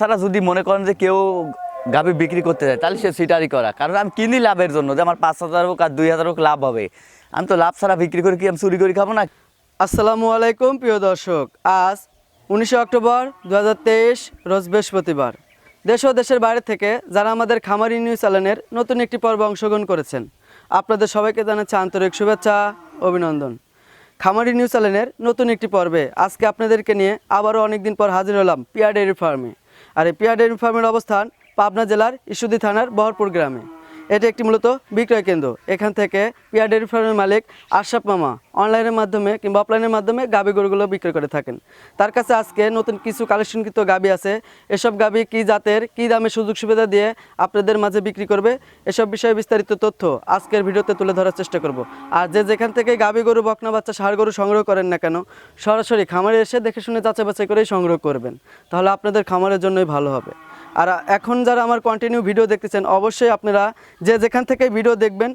তারা যদি মনে করেন যে কেউ গাভি বিক্রি করতে চায় তাহলে সে সিটারি করা। কারণ আমি কিনি লাভের জন্য, যে আমার পাঁচ হাজার হোক আর দুই হাজার হোক লাভ হবে। আমি তো লাভ ছাড়া বিক্রি করে কি আমি চুরি করে খাব না? আসসালামু আলাইকুম, প্রিয় দর্শক। আজ উনিশে অক্টোবর দু হাজার তেইশ, রোজ বৃহস্পতিবার। দেশ ও দেশের বাইরে থেকে যারা আমাদের খামারি নিউজ চ্যানেলের নতুন একটি পর্বে অংশগ্রহণ করেছেন, আপনাদের সবাইকে জানাচ্ছি আন্তরিক শুভেচ্ছা, অভিনন্দন। খামারি নিউজ চ্যানেলের নতুন একটি পর্বে আজকে আপনাদেরকে নিয়ে আবারও অনেকদিন পর হাজির হলাম পিয়া ডেয়ারি ফার্মে। আর এই পিয়াডেন ফার্মের অবস্থান পাবনা জেলার ইস্যুদি থানার বহরপুর গ্রামে। এটি একটি মূলত বিক্রয় কেন্দ্র। এখান থেকে পিয়া ডেয়ারি ফার্মের মালিক আশরাফ মামা অনলাইনের মাধ্যমে কিংবা অফলাইনের মাধ্যমে গাবি গরুগুলো বিক্রয় করে থাকেন। তার কাছে আজকে নতুন কিছু কালেকশনকৃত গাবি আছে। এসব গাবি কি জাতের, কী দামে সুযোগ সুবিধা দিয়ে আপনাদের মাঝে বিক্রি করবে, এসব বিষয়ে বিস্তারিত তথ্য আজকের ভিডিওতে তুলে ধরার চেষ্টা করব। আর যে যেখান থেকে গাবি গরু, বকনা বাচ্চা ষাড় গরু সংগ্রহ করেন না কেন, সরাসরি খামারে এসে দেখে শুনে যাচাই বাছাই করেই সংগ্রহ করবেন। তাহলে আপনাদের খামারের জন্যই ভালো হবে। আর এখন যারা আমার কন্টিনিউ ভিডিও দেখতেছেন অবশ্যই আপনারা যে যেখান থেকে ভিডিও দেখবেন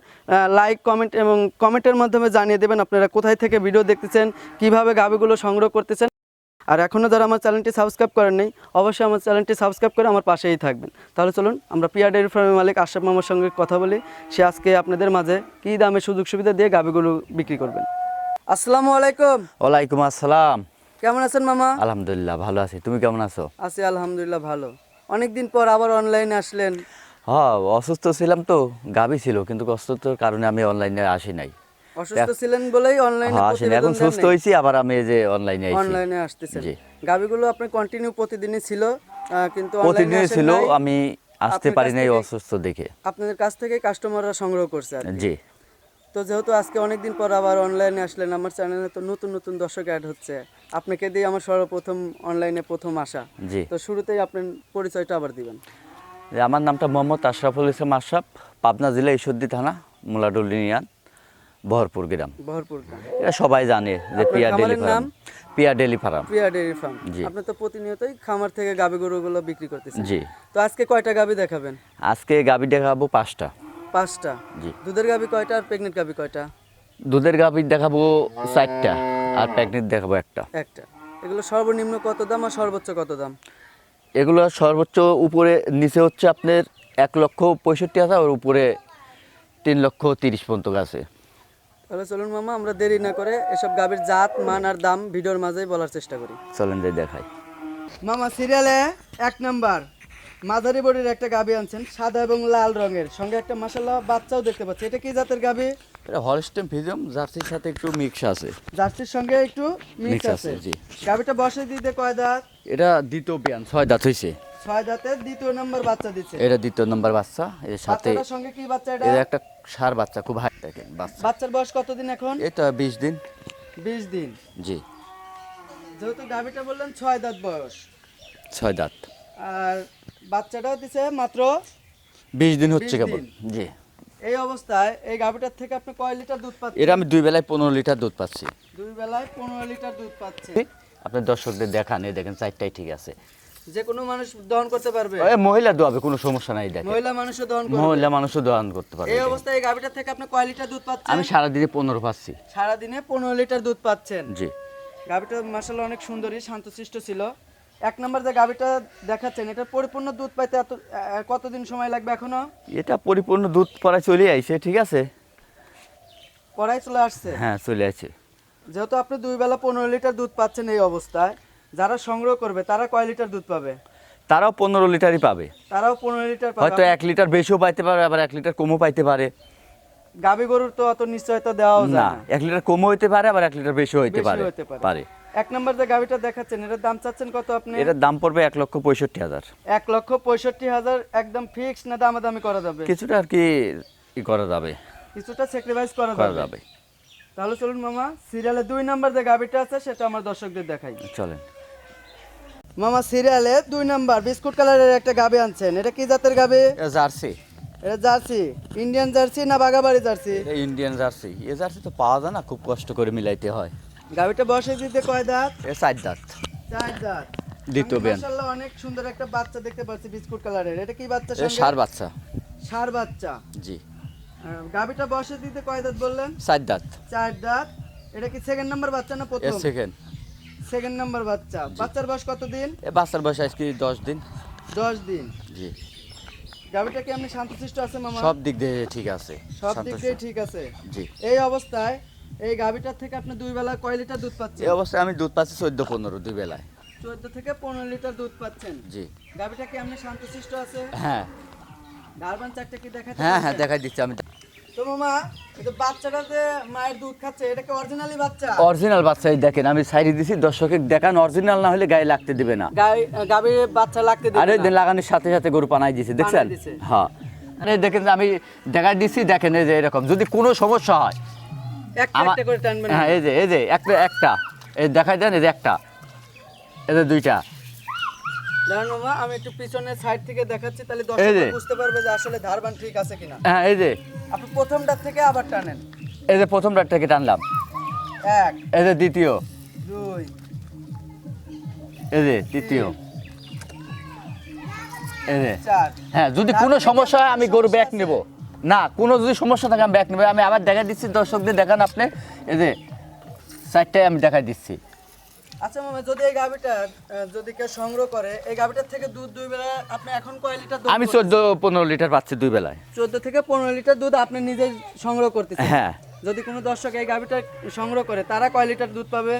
লাইক কমেন্ট এবং কমেন্টের মাধ্যমে জানিয়ে দেবেন আপনারা কোথায় থেকে ভিডিও দেখতেছেন কীভাবে গাবিগুলো সংগ্রহ করতেছেন। আর এখনও যারা আমার চ্যানেলটি সাবস্ক্রাইব করেন নেই অবশ্যই আমার চ্যানেলটি সাবস্ক্রাইব করে আমার পাশেই থাকবেন। তাহলে চলুন আমরা পিয়া ডেয়ারি ফার্মের মালিক আশরাফ মামার সঙ্গে কথা বলি। সে আজকে আপনাদের মাঝে কী দামে সুযোগ সুবিধা দিয়ে গাবিগুলো বিক্রি করবেন। আসসালামু আলাইকুম। ওয়ালাইকুম আসসালাম। কেমন আছেন মামা? আলহামদুলিল্লাহ ভালো আছি। তুমি কেমন আছো? আছি আলহামদুলিল্লাহ ভালো। অনেকদিন পর আবার অনলাইনে আসলেন। হ্যাঁ অসুস্থ ছিলাম তো গাবি ছিল কিন্তু অসুস্থতার কারণে আমি অনলাইনে আসি নাই। অসুস্থ ছিলেন বলেই অনলাইনে হ্যাঁ আসিনি এখন সুস্থ হয়েছি আবার আমি এই যে অনলাইনে আইছি। অনলাইনে আসতেছেন। গাবিগুলো আপনি কন্টিনিউ প্রতিদিনই ছিল কিন্তু এ প্রতিদিনই ছিল আমি আসতে পারি নাই অসুস্থ দেখে। আপনাদের কাছ থেকে কাস্টমাররা সংগ্রহ করছে জি। তো যেহেতু আজকে অনেকদিন পর আবার অনলাইনে আসলেন আমার চ্যানেলে তো নতুন নতুন দর্শক অ্যাড হচ্ছে। আপনাকে দিয়ে আমার সর্বপ্রথম অনলাইনে প্রথম আসা। জি। তো শুরুতেই আপনার পরিচয়টা আবার দিবেন। যে আমার নামটা মোহাম্মদ আশরাফুল ইসলাম আশরাফ পাবনা জেলা ঈশ্বরদী থানা মুলাডুল ইউনিয়ন বহরপুর গ্রাম। ভরপুর গ্রাম। এটা সবাই জানে যে Piya daily farm? Piya daily farm. Piya dairy farm. জি। আপনি তো প্রতিনিয়তই খামার থেকে গাবি গরুগুলো বিক্রি করতেছেন। জি। তো আজকে কয়টা গাবি দেখাবেন? আজকে গাবি দেখাবো পাঁচটা। পাঁচটা। জি। দুধের গাবি কয়টা আর প্রেগনেন্ট গাবি কয়টা? দুধের গাবি দেখাবো চারটা আর প্রেগনেন্ট দেখাবো একটা। একটা। এগুলো সর্বনিম্ন কত দাম আর সর্বোচ্চ কত দাম? এগুলো সর্বোচ্চ উপরে নিচে হচ্ছে আপনার এক লক্ষ পঁয়ষট্টি হাজার আর উপরে তিন লক্ষ তিরিশ পর্যন্ত আছে। তাহলে চলুন মামা আমরা দেরি না করে এসব গাভীর জাত মান আর দাম ভিডিওর মাঝেই বলার চেষ্টা করি। চলেন যাই দেখাই। মামা সিরিয়ালে এক নাম্বার। মাঝারি বডির একটা গাবি আনছেন সাদা এবং লাল রঙের। সঙ্গে একটা মাসাল্লাহ বাচ্চাও দেখতে পাচ্ছি। এটা কি জাতের গাবি? এটা হলস্টেম ফিজিয়াম জার্সির সাথে একটু মিক্স আছে। জার্সির সঙ্গে একটু মিক্স আছে। জি। গাবিটা বসে দিতে কয় দাঁত? এটা দ্বিতীয় বিয়ান ছয় দাঁত হয়েছে ছয় দাঁতের দ্বিতীয় নাম্বার বাচ্চা দিচ্ছে। এটা দ্বিতীয় নম্বর বাচ্চা এর সাথে সঙ্গে কি বাচ্চা এটা? এর একটা সার বাচ্চা খুব হাই থাকে বাচ্চা। বাচ্চার বয়স কতদিন এখন? এটা বিশ দিন। বিশ দিন। জি। যেহেতু গাবিটা বললেন ছয় দাঁত বয়স। ছয় দাঁত। আর বাচ্চাটাও দিছে মাত্র বিশ দিন হচ্ছে কেবল। জি। এই অবস্থায় এই গাভিটার থেকে আপনি কয় লিটার দুধ পাচ্ছেন? এটা আমি দুই বেলায় পনেরো লিটার দুধ পাচ্ছি। দুই বেলায় পনেরো লিটার দুধ পাচ্ছে আপনার দর্শকদের দেখান এই দেখেন চারটাই ঠিক আছে। যে কোনো মানুষ দহন করতে পারবে? এ, মহিলা দোয়াবে কোনো সমস্যা নাই দেখেন। মহিলা মানুষও দহন করবে। মহিলা মানুষও দোয়ান করতে পারবে এই অবস্থায় এই গাভিটার থেকে আপনি কয় লিটার দুধ পাচ্ছেন? আমি সারাদিনে পনেরো পাচ্ছি। সারাদিনে পনেরো লিটার দুধ পাচ্ছেন। জি। গাভিটা মাসাল্লাহ অনেক সুন্দরী শান্তশিষ্ট ছিল। এক নম্বর যে গাভিটা দেখাচ্ছেন এটা পরিপূর্ণ দুধ পাইতে এত কতদিন সময় লাগবে এখনও? এটা পরিপূর্ণ দুধ পরা চলে আইছে ঠিক আছে? পড়াই চলে আসছে? হ্যাঁ চলে আছে যেহেতু আপনি দুই বেলা পনেরো লিটার দুধ পাচ্ছেন এই অবস্থায় যারা সংগ্রহ করবে তারা কয় লিটার দুধ পাবে? তারাও পনেরো লিটারই পাবে। তারাও পনেরো লিটার হয়তো এক লিটার বেশিও পাইতে পারে আবার এক লিটার কমও পাইতে পারে। গাভী গরুর তো অত নিশ্চয়তা দেওয়াও না যায় না। এক লিটার কমও হইতে পারে আবার এক লিটার বেশিও হইতে পারে। পারে। এক নম্বর যে গাভিটা দেখাচ্ছেন এটার দাম চাচ্ছেন কত আপনি? এটার দাম পড়বে এক লক্ষ পঁয়ষট্টি হাজার। এক লক্ষ পঁয়ষট্টি হাজার একদম ফিক্স না দামাদামি করা যাবে? কিছুটা আর কি ই করা যাবে। কিছুটা স্যাক্রিফাইস করা যাবে। তাহলে চলুন মামা সিরিয়ালে দুই নম্বর যে গাভিটা আছে সেটা আমার দর্শকদের দেখাই। চলেন। মামা সিরিয়ালে দুই নাম্বার বিস্কুট কালারের একটা গাভি আনছেন। এটা কি জাতের গাভি? জার্সি। এটা জার্সি। ইন্ডিয়ান জার্সি না বাগাবাড়ি জার্সি? এটা ইন্ডিয়ান জার্সি। এ জার্সি তো পাওয়া যায় না খুব কষ্ট করে মিলাইতে হয়। গাভিটা বসে দিতে কয় দাঁত? এ চার দাঁত। চার দাঁত। দ্বিতীয় বিয়ান। মাশাআল্লাহ অনেক সুন্দর একটা বাচ্চা দেখতে পাচ্ছি বিস্কুট কালারের। এটা কি বাচ্চা এ সার বাচ্চা। ষাঁড় বাচ্চা। জি। বসে দিতে কয় দাঁত বললেন? চার দাঁত। চার দাঁত। এটা কি সেকেন্ড নাম্বার বাচ্চা না প্রথম? সেকেন্ড সেকেন্ড নাম্বার বাচ্চা। বাচ্চার বয়স কতদিন? এ বাচ্চার বয়স আজকে দশ দিন। দশ দিন। জি। গাভিটা কি আপনি শান্তশিষ্ট আছে মামা? সব দিক দিয়ে ঠিক আছে। সব দিক দিয়ে ঠিক আছে। জি। এই অবস্থায় এই গাভিটার থেকে আপনি দুই বেলা কয় লিটার দুধ পাচ্ছেন? এই অবস্থায় আমি দুধ পাচ্ছি চোদ্দ পনেরো দুই বেলায়। চোদ্দ থেকে পনেরো লিটার দুধ পাচ্ছেন। জি। গাভিটা কি আপনি শান্তশিষ্ট আছে? হ্যাঁ। ডারবান চারটা কি দেখাতে হ্যাঁ হ্যাঁ? দেখাই দিচ্ছি আমি। তো মামা এই বাচ্চাটা যে মায়ের দুধ খাচ্ছে এটা কি অরিজিনালি বাচ্চা? অরিজিনাল বাচ্চা এই দেখেন আমি সাইডে দিছি দর্শকের দেখান অরিজিনাল না হলে গায়ে লাগতে দিবে না। গাই গাভীর বাচ্চা লাগতে দিবে আরে লাগানোর সাথে সাথে গরু পানাই দিছে দেখছেন? দিছে। হ্যাঁ। আরে দেখেন যে আমি দেখাই দিচ্ছি দেখেন এই যে এরকম যদি কোনো সমস্যা হয় হ্যাঁ এই যে এই যে একটা একটা। এই দেখাই দেন এই যে একটা। এই যে দুইটা। আমি একটু পিছনের সাইড থেকে দেখাচ্ছি তাহলে। দর্শক বুঝতে পারবে যে আসলে ধারবান ঠিক আছে কিনা। হ্যাঁ এই যে। আপনি প্রথমটার থেকে আবার টানেন। এই যে প্রথম রাতটাকে টানলাম। এক এই যে দ্বিতীয়। দুই এই যে তৃতীয়। এই যে। চার। হ্যাঁ যদি কোনো সমস্যা হয় আমি গরু ব্যাগ নেব। না কোনো যদি সমস্যা থাকে আমি ব্যাক নেব। আমি আবার দেখা দিচ্ছি দর্শকদের দেখান আপনি। এই যে চারটায় আমি দেখা দিচ্ছি। আচ্ছা মামা যদি এই গাভিটা যদি কেউ সংগ্রহ করে এই গাভিটার থেকে দুধ দুই বেলা আপনি এখন কয় লিটার দুধ আমি চোদ্দ পনেরো লিটার পাচ্ছি দুই বেলায়। চোদ্দ থেকে পনেরো লিটার দুধ আপনি নিজে সংগ্রহ করতেছেন? হ্যাঁ। যদি কোনো দর্শক এই গাভিটা সংগ্রহ করে তারা কয় লিটার দুধ পাবে?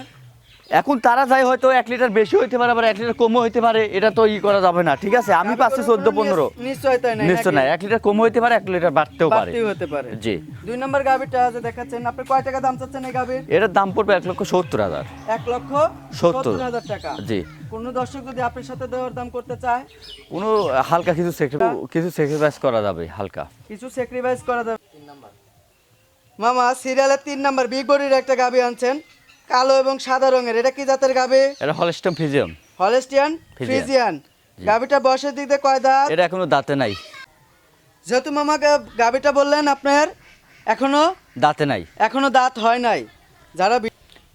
এখন তারা যাই হয়তো এক লিটার বেশি হইতে পারে আবার এক লিটার কমও হইতে পারে এটা তো ই করা যাবে না ঠিক আছে? আমি পাচ্ছি চোদ্দ পনেরো। নিশ্চয় নাকি? নাই এক লিটার কম হইতে পারে এক লিটার বাড়তেও পারে। হতে পারে। জি। দুই নম্বর গাভিটা যে দেখাচ্ছেন আপনি কয় টাকা দাম চাচ্ছেন এই গাভির? এটার দাম পড়বে এক লক্ষ সত্তর হাজার। এক লক্ষ সত্তর। হাজার টাকা। জি। কোনো দর্শক যদি আপনার সাথে দাম করতে চায়? কোনো হালকা কিছু কিছু স্যাক্রিফাইস করা যাবে হালকা। কিছু স্যাক্রিফাইস করা যাবে। তিন নাম্বার। মামা সিরিয়ালের তিন নাম্বার বিগ বডির একটা গাভি আনছেন। কালো এবং সাদা রঙের। এটা কি জাতের গাভি এটা হলস্টম ফিজিয়াম হলেস্টিয়ান ফ্রিজিয়ান। ফ্রিজিয়ান গাভিটা বয়সের দিক দিয়ে কয় দাঁত? এটা এখনও দাঁতে নাই। যেহেতু মামা গা- গাভিটা বললেন আপনার এখনও দাঁতে নাই। এখনও দাঁত হয় নাই। যারা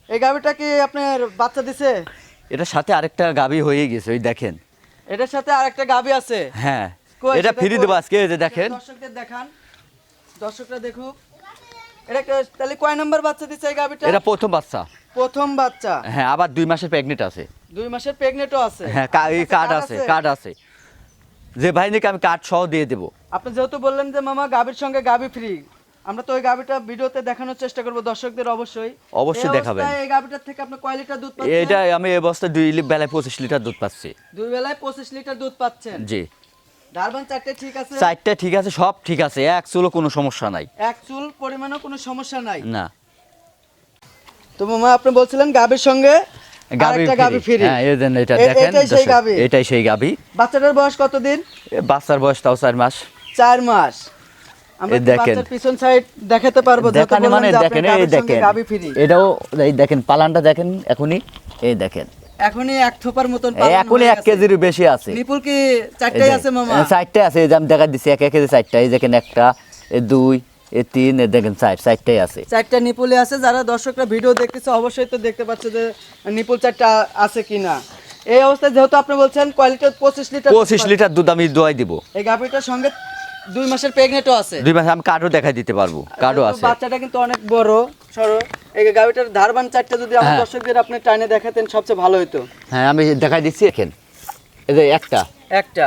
এই গাভিটা কি আপনার বাচ্চা দিছে? এটার সাথে আরেকটা গাবি হয়ে গেছে ওই দেখেন। এটার সাথে আরেকটা গাভি আছে? হ্যাঁ। এটা ফ্রি? দেবো আজকে দেখেন। দর্শকদের দেখান। দর্শকরা দেখুক। এটা তাহলে কয় নাম্বার বাচ্চা দিচ্ছে এই গাভিটা? এটা প্রথম বাচ্চা। প্রথম বাচ্চা। হ্যাঁ আবার দুই মাসের প্রেগনেন্ট আছে। দুই মাসের প্রেগনেন্টও আছে? হ্যাঁ কা- এই আচ্ছা, কার্ড আছে কার্ড আছে। যে ভাই নাকি আমি কার্ড সহ দিয়ে দেবো। আপনি যেহেতু বললেন যে মামা গাভির সঙ্গে গাভি ফ্রি আমরা তো ওই গাভিটা ভিডিওতে দেখানোর চেষ্টা করব দর্শকদের অবশ্যই। অবশ্যই দেখাবেন। এই গাভিটার থেকে আপনি কয় লিটার দুধ পাচ্ছেন? এটা আমি এই বস্তায় দুই বেলায় পঁচিশ লিটার দুধ পাচ্ছি। দুই বেলায় পঁচিশ লিটার দুধ পাচ্ছেন? জি। ডারবান চারটে ঠিক আছে? চারটা ঠিক আছে সব ঠিক আছে। এক চুলো কোনো সমস্যা নাই। এক চুল পরিমাণও কোনো সমস্যা নাই? না। তো মামা আপনি বলছিলেন সঙ্গে হ্যাঁ এটাই সেই? গাবি বাচ্চাটার বয়স কতদিন? বাচ্চার বয়স তাও চার মাস। চার মাস। দেখেন। পিছন সাইড দেখাতে পারব মানে দেখেন এই দেখেন। ফ্রি। এটাও এই দেখেন পালানটা দেখেন এখনই। এই দেখেন। এখনই এক থোপার মতন এখনই এক কেজির বেশি আছে। নিপুল কি চারটাই আছে মামা? এই চারটে আছে এই যে আমি দেখা দিচ্ছি এক এক কেজি চারটা। এই দেখেন একটা এ দুই এ তিন এ দেখেন চার চারটাই আছে। চারটা নিপুলে আছে। যারা দর্শকরা ভিডিও দেখতেছে অবশ্যই তো দেখতে পাচ্ছে যে নিপুল চারটা আছে কিনা। এই অবস্থায় যেহেতু আপনি বলছেন কোয়ালিটি পঁচিশ লিটার পঁচিশ লিটার দুধ আমি দোয়াই দিব। এই গাভিটার সঙ্গে দুই মাসের প্রেগনেন্টও আছে। দুই মাস আমি কার্ডও দেখাই দিতে পারব। কার্ডও আছে। বাচ্চাটা কিন্তু অনেক বড় সরো এই ধারবান চারটা যদি আমার হ্যাঁ। দর্শকদের আপনি টাইনে দেখাতেন সবচেয়ে ভালো হতো হ্যাঁ আমি দেখাই দিচ্ছি দেখেন। এই যে একটা। একটা।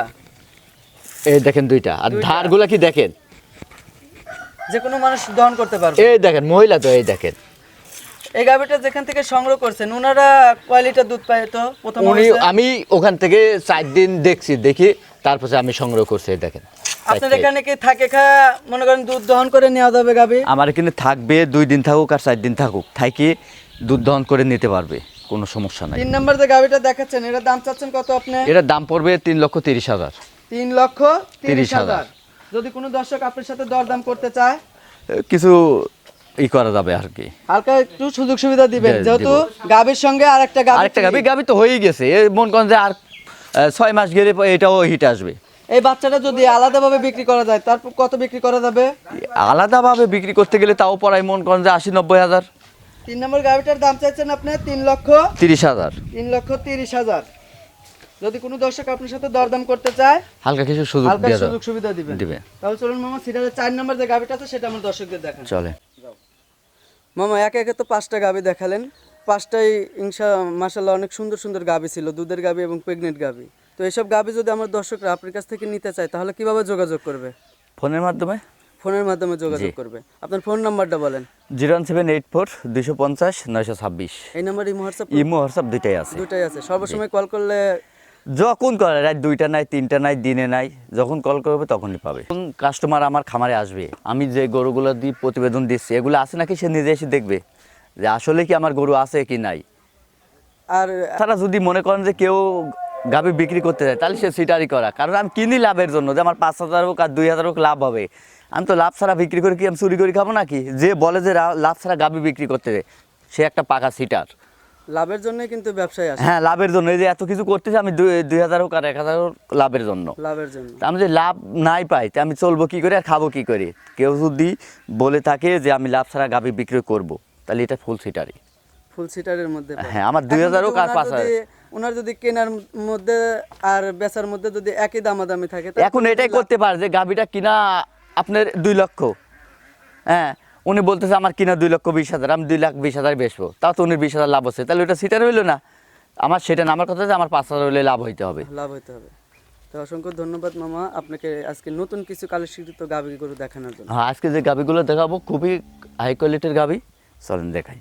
এই দেখেন দুইটা। আর ধারগুলা কি দেখেন? যে কোনো মানুষ দহন করতে পারবে। এই দেখেন মহিলা তো এই দেখেন। এই গাভিটা যেখান থেকে সংগ্রহ করছেন ওনারা কয় লিটার দুধ পায় তো? প্রথম আমি ওখান থেকে চার দিন দেখছি দেখি তারপরে আমি সংগ্রহ করছি দেখেন। আপনার এখানে কি থাকে খা মনে করেন দুধ দহন করে নেওয়া যাবে গাভি? আমার এখানে থাকবে দুই দিন থাকুক আর চার দিন থাকুক। থাকি দুধ দহন করে নিতে পারবে কোনো সমস্যা নাই। তিন নম্বর যে গাভিটা দেখাচ্ছেন এটার দাম চাচ্ছেন কত আপনি? এটার দাম পড়বে তিন লক্ষ তিরিশ হাজার। তিন লক্ষ তিরিশ হাজার। যদি কোনো দর্শক আপনার সাথে দরদাম করতে চায়? কিছু ই করা যাবে আর কি। হালকা একটু সুযোগ সুবিধা দিবেন যেহেতু গাভির সঙ্গে আর একটা আরেকটা গাবি গাবি তো হয়েই গেছে। মন করেন যে আর ছয় মাস গেলে এটাও হিট আসবে। এই বাচ্চাটা যদি আলাদাভাবে বিক্রি করা যায় তারপর কত বিক্রি করা যাবে? আলাদাভাবে বিক্রি করতে গেলে তাও পড়ায় মন করেন যে আশি নব্বই হাজার। তিন নম্বর গাভিটার দাম চাইছেন আপনি তিন লক্ষ তিরিশ হাজার। তিন লক্ষ তিরিশ হাজার। যদি কোনো দর্শক আপনার সাথে দরদাম করতে চায় হালকা কিছু সুযোগ হালকা সুযোগ সুবিধা দিবেন দিবে। তাহলে চলুন মামা সিরিয়ালের চার নম্বর যে গাভিটা আছে সেটা আমার দর্শকদের দেখান। চলে। মামা একে একে তো পাঁচটা গাভি দেখালেন। পাঁচটাই ইনশা মাসাল্লাহ অনেক সুন্দর সুন্দর গাভি ছিল দুধের গাভি এবং প্রেগনেন্ট গাভি। তো এইসব গাভী যদি আমার দর্শকরা আপনার কাছ থেকে নিতে চায় তাহলে কীভাবে যোগাযোগ করবে? ফোনের মাধ্যমে? ফোনের মাধ্যমে যোগাযোগ করবে। আপনার ফোন নাম্বারটা বলেন। Zero one seven eight four দুশো পঞ্চাশ নয়শো ছাব্বিশ। এই number imo WhatsApp imo WhatsApp দুইটাই আছে। দুটাই আছে। সর্বসময় কল করলে যখন করে রাত দুইটা নাই তিনটা নাই দিনে নাই যখন কল করবে তখনই পাবে। কাস্টমার আমার খামারে আসবে? আমি যে গরুগুলো দিয়ে প্রতিবেদন দিচ্ছি এগুলো আছে নাকি সে নিজে এসে দেখবে? যে আসলে কি আমার গরু আছে কি নাই? আর তারা যদি মনে করেন যে কেউ গাভি বিক্রি করতে যায় তাহলে সে সিটারি করা। কারণ আমি কিনি লাভের জন্য যে আমার পাঁচ হাজার হোক আর দুই হাজার হোক লাভ হবে। আমি তো লাভ ছাড়া বিক্রি করে কি আমি চুরি করে খাব নাকি? যে বলে যে লাভ ছাড়া গাভি বিক্রি করতে যায় সে একটা পাকা সিটার। লাভের জন্যই কিন্তু ব্যবসায় আসে। হ্যাঁ লাভের জন্য। এই যে এত কিছু করতেছে আমি দুই দুই হাজার হোক আর এক হাজার হোক লাভের জন্য। লাভের জন্য। আমি যে লাভ নাই পাই তা আমি চলবো কি করে আর খাব কি করে? কেউ যদি বলে থাকে যে আমি লাভ ছাড়া গাভী বিক্রি করব তাহলে এটা ফুল সিটারি ফুল সিটারের মধ্যে হ্যাঁ, আমার 2000 এখন হোক আর যদি 5000 ওনার যদি- কেনার মধ্যে আর বেচার মধ্যে যদি একই দামাদামি থাকে এখন এটাই করতে পারে যে গাভিটা কিনা আপনার দুই লক্ষ। হ্যাঁ উনি বলতেছে আমার কিনা দুই লক্ষ বিশ হাজার আমি দুই লাখ বিশ হাজার বেচবো। তাও তো উনি বিশ হাজার লাভ হচ্ছে তাহলে ওটা সিটার হইল না? আমার সেটা না আমার কথা যে আমার পাঁচ হাজার হলে লাভ হইতে হবে। লাভ হতে হবে। তো অসংখ্য ধন্যবাদ মামা আপনাকে আজকে নতুন কিছু কালেকশিত গাভী গরু দেখানোর জন্য। হ্যাঁ আজকে যে গাভিগুলো দেখাবো খুবই হাই কোয়ালিটির গাভি। চলেন দেখাই।